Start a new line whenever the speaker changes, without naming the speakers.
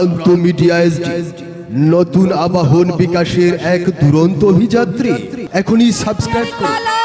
প্রান্ত media SD নতুন আবাহন বিকাশের এক দুরন্ত অভিযাত্রী। এখনই সাবস্ক্রাইব করুন।